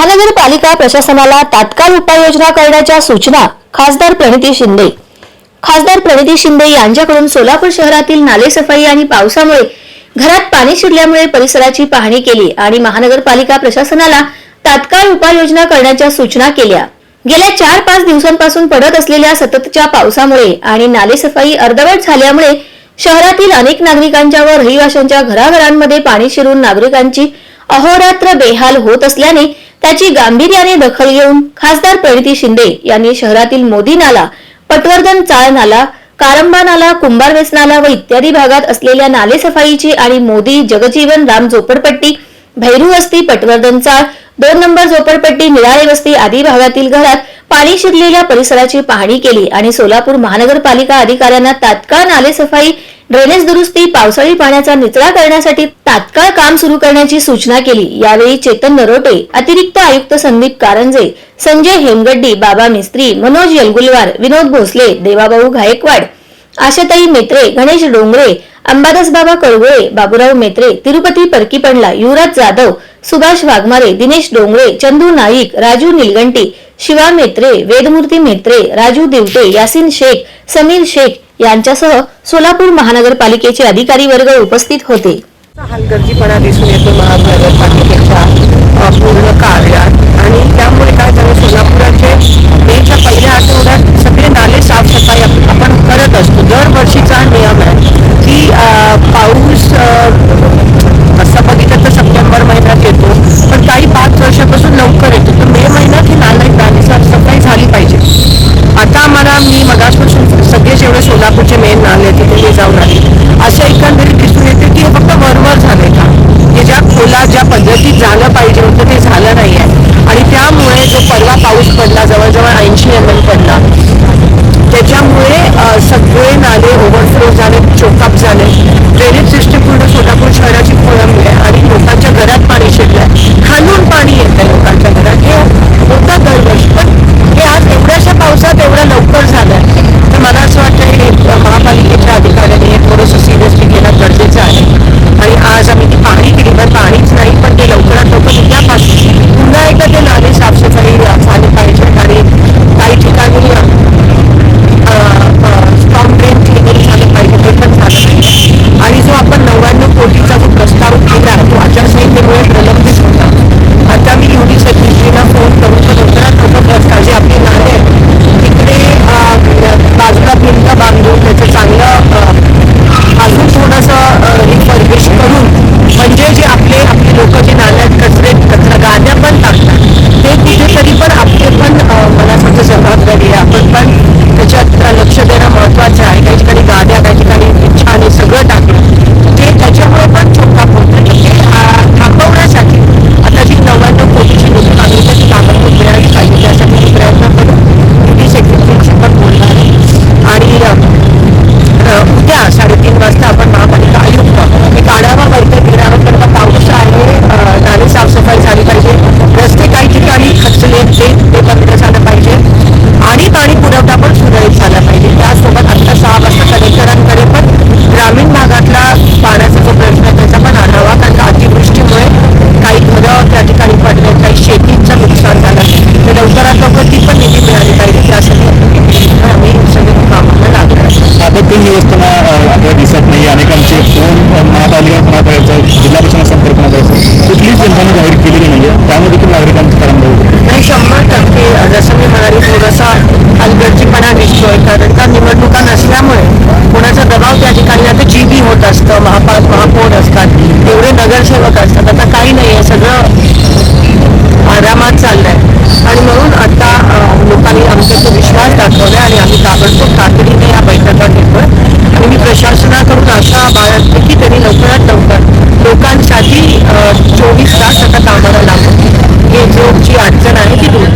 महानगरपालिका प्रशासनाला तात्काळ उपाययोजना करण्याच्या सूचना खासदार प्रणिती शिंदे. खासदार प्रणिती शिंदे यांच्याकडून सोलापूर शहरातील नालेसफाई आणि पावसामुळे घरात पाणी शिरल्यामुळे परिसराची पाहणी केली आणि महानगरपालिका प्रशासनाला तात्काळ उपाययोजना करण्याच्या सूचना केल्या. गेल्या चार पाच दिवसांपासून पडत असलेल्या सततच्या पावसामुळे आणि नालेसफाई अर्धवट झाल्यामुळे शहरातील अनेक नागरिकांच्या व रहिवाशांच्या घराघरांमध्ये पाणी शिरून नागरिकांची अहोरात्र बेहाल होत असल्याने त्याची गांभीर्याने दखल घेऊन खासदार प्रणिती शिंदे यांनी शहरातील मोदी नाला पटवर्धन चाळ नाला कारंबा नाला कुंभारवेस नाला व इत्यादी भागात असलेल्या नालेसफाईची आणि मोदी जगजीवन राम झोपडपट्टी भैरू वस्ती पटवर्धन चाळ दोन नंबर झोपडपट्टी निराळे वस्ती आदी भागातील घरात पाणी शिरलेल्या परिसराची पाहणी केली आणि सोलापूर महानगरपालिका अधिकाऱ्यांना तात्काळ नालेसफाई ड्रेनेज दुरुस्ती पावसाळी पाण्याचा निचरा करण्यासाठी तात्काळ काम सुरू करण्याची सूचना केली. यावेळी चेतन नरोटे अतिरिक्त आयुक्त संदीप कारंजे संजय हेमगड्डी बाबा मिस्त्री मनोज यलगुलवार विनोद भोसले देवाभाऊ गायकवाड आशाताई मेत्रे गणेश डोंगरे अंबादास बाबा कळगुळे बाबुराव मेत्रे तिरुपती परकीपणला युवराज जाधव सुभाष वाघमारे दिनेश डोंगरे चंदू नाईक राजू निलगंटी शिवा मेत्रे वेदमूर्ती मेत्रे राजू दिवटे यासिन शेख समीर शेख यांच्यासह सोलापूर महानगरपालिकेचे अधिकारी वर्ग उपस्थित होते. हलगर्जीपणा दिसून येतो महानगरपालिकेच्या पूर्ण कार्यात. आणि त्यामुळे काय झालं सोलापुरात परवा पाऊस पडला जवळजवळ ऐंशी एम एल पडला. त्याच्यामुळे सगळे नाले ओव्हरफ्लो झाले चोकअप झाले. ड्रेनेज সাড়ে তিন বস্তা आता होत असतं महापाल महापौर असतात एवढे नगरसेवक असतात. आता काही नाही आहे सगळं आरामात चाललंय. आणि म्हणून आता लोकांनी आमच्यावर विश्वास दाखवला आणि आम्ही ताबडतोब तातडीने या बैठका घेतोय. आणि मी प्रशासनाकडून आशा बाळगते की त्यांनी लवकरात लवकर लोकांसाठी चोवीस तास आता कामाला लागतो हे जो जी अडचण आहे ती दूर